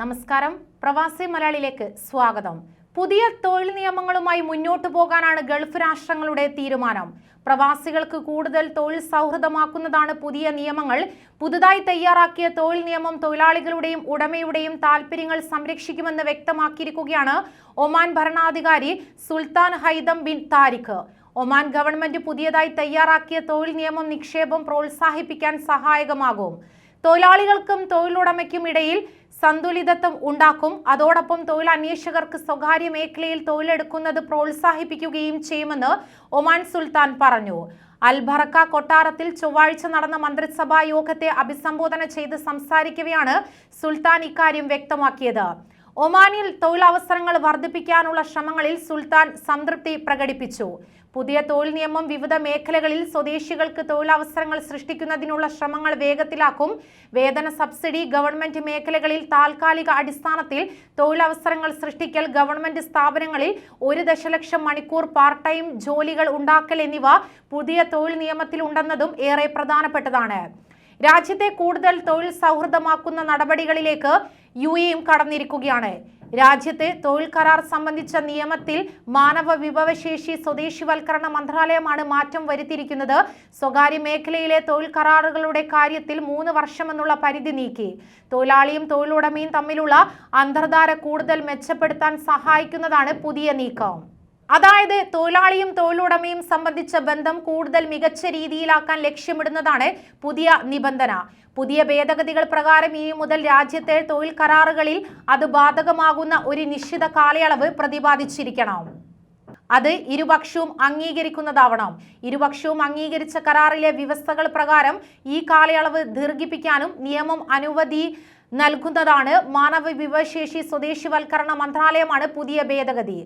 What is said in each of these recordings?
നമസ്കാരം. പ്രവാസി മലയാളിയിലേക്ക് സ്വാഗതം. പുതിയ തൊഴിൽ നിയമങ്ങളുമായി മുന്നോട്ടു പോകാനാണ് ഗൾഫ് രാഷ്ട്രങ്ങളുടെ തീരുമാനം. പ്രവാസികൾക്ക് കൂടുതൽ തൊഴിൽ സൗഹൃദമാക്കുന്നതാണ് പുതിയ നിയമങ്ങൾ. പുതുതായി തയ്യാറാക്കിയ തൊഴിൽ നിയമം തൊഴിലാളികളുടെയും ഉടമയുടെയും താൽപ്പര്യങ്ങൾ സംരക്ഷിക്കുമെന്ന് വ്യക്തമാക്കിയിരിക്കുകയാണ് ഒമാൻ ഭരണാധികാരി സുൽത്താൻ Haitham bin Tariq. Oman government പുതിയതായി തയ്യാറാക്കിയ തൊഴിൽ നിയമം നിക്ഷേപം പ്രോത്സാഹിപ്പിക്കാൻ സഹായകമാകും. തൊഴിലാളികൾക്കും തൊഴിലുടമയ്ക്കും ഇടയിൽ സന്തുലിതത്വം ഉണ്ടാക്കും. അതോടൊപ്പം തൊഴിലന്വേഷകർക്ക് സ്വകാര്യ മേഖലയിൽ തൊഴിലെടുക്കുന്നത് പ്രോത്സാഹിപ്പിക്കുകയും ചെയ്യുമെന്ന് ഒമാൻ സുൽത്താൻ പറഞ്ഞു. അൽബറക്ക കൊട്ടാരത്തിൽ ചൊവ്വാഴ്ച നടന്ന മന്ത്രിസഭാ യോഗത്തെ അഭിസംബോധന ചെയ്ത് സംസാരിക്കവെയാണ് സുൽത്താൻ ഇക്കാര്യം വ്യക്തമാക്കിയത്. ഒമാനിൽ തൊഴിലവസരങ്ങൾ വർദ്ധിപ്പിക്കാനുള്ള ശ്രമങ്ങളിൽ സുൽത്താൻ സംതൃപ്തി പ്രകടിപ്പിച്ചു. പുതിയ തൊഴിൽ നിയമം വിവിധ മേഖലകളിൽ സ്വദേശികൾക്ക് തൊഴിലവസരങ്ങൾ സൃഷ്ടിക്കുന്നതിനുള്ള ശ്രമങ്ങൾ വേഗത്തിലാക്കും. വേതന സബ്സിഡി ഗവൺമെന്റ് മേഖലകളിൽ താൽക്കാലിക അടിസ്ഥാനത്തിൽ തൊഴിലവസരങ്ങൾ സൃഷ്ടിക്കൽ ഗവൺമെന്റ് സ്ഥാപനങ്ങളിൽ ഒരു ദശലക്ഷം മണിക്കൂർ പാർട്ട് ടൈം ജോലികൾ ഉണ്ടാക്കൽ എന്നിവ പുതിയ തൊഴിൽ നിയമത്തിലുണ്ടെന്നതും ഏറെ പ്രധാനപ്പെട്ടതാണ്. രാജ്യത്തെ കൂടുതൽ തൊഴിൽ സൗഹൃദമാക്കുന്ന നടപടികളിലേക്ക് യു എയും കടന്നിരിക്കുകയാണ്. രാജ്യത്തെ തൊഴിൽ കരാർ സംബന്ധിച്ച നിയമത്തിൽ മാനവ വിഭവശേഷി സ്വദേശിവൽക്കരണ മന്ത്രാലയമാണ് മാറ്റം വരുത്തിയിരിക്കുന്നത്. സ്വകാര്യ മേഖലയിലെ തൊഴിൽ കരാറുകളുടെ കാര്യത്തിൽ മൂന്ന് വർഷമെന്നുള്ള പരിധി നീക്കി. തൊഴിലാളിയും തൊഴിലുടമയും തമ്മിലുള്ള അന്തർധാര കൂടുതൽ മെച്ചപ്പെടുത്താൻ സഹായിക്കുന്നതാണ് പുതിയ നീക്കം. അതായത് തൊഴിലാളിയും തൊഴിലുടമയും സംബന്ധിച്ച ബന്ധം കൂടുതൽ മികച്ച രീതിയിലാക്കാൻ ലക്ഷ്യമിടുന്നതാണ് പുതിയ നിബന്ധന. പുതിയ ഭേദഗതികൾ പ്രകാരം ഇനി മുതൽ രാജ്യത്തെ തൊഴിൽ കരാറുകളിൽ അത് ബാധകമാകുന്ന ഒരു നിശ്ചിത കാലയളവ് പ്രതിപാദിച്ചിരിക്കണം. അത് ഇരുപക്ഷവും അംഗീകരിക്കുന്നതാവണം. ഇരുപക്ഷവും അംഗീകരിച്ച കരാറിലെ വ്യവസ്ഥകൾ പ്രകാരം ഈ കാലയളവ് ദീർഘിപ്പിക്കാനും നിയമം അനുമതി നൽകുന്നതാണ് മാനവ വിഭവശേഷി സ്വദേശിവൽക്കരണ മന്ത്രാലയമാണ് പുതിയ ഭേദഗതി.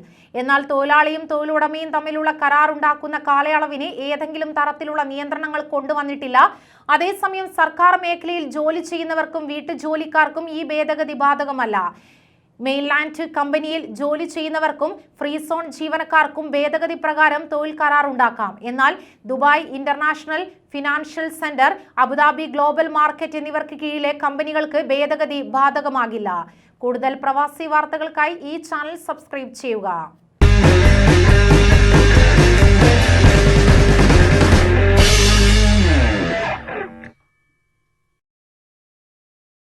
എന്നാൽ തൊഴിലാളിയും തൊഴിലുടമയും തമ്മിലുള്ള കരാർ ഉണ്ടാക്കുന്ന കാലയളവിന് ഏതെങ്കിലും തരത്തിലുള്ള നിയന്ത്രണങ്ങൾ കൊണ്ടുവന്നിട്ടില്ല. അതേസമയം സർക്കാർ മേഖലയിൽ ജോലി ചെയ്യുന്നവർക്കും വീട്ടുജോലിക്കാർക്കും ഈ ഭേദഗതി ബാധകമല്ല. മെയിൻലാൻഡ് കമ്പനിയിൽ ജോലി ചെയ്യുന്നവർക്കും ഫ്രീ സോൺ ജീവനക്കാർക്കും ഭേദഗതി പ്രകാരം തൊഴിൽ കരാർ ഉണ്ടാക്കാം എന്നാൽ Dubai international financial centre Abu Dhabi global market എന്നിവർക്ക് കീഴിലെ കമ്പനികൾക്ക് ഭേദഗതി ബാധകമാകില്ല. കൂടുതൽ പ്രവാസി വാർത്തകൾക്കായി ഈ ചാനൽ സബ്സ്ക്രൈബ് ചെയ്യുക.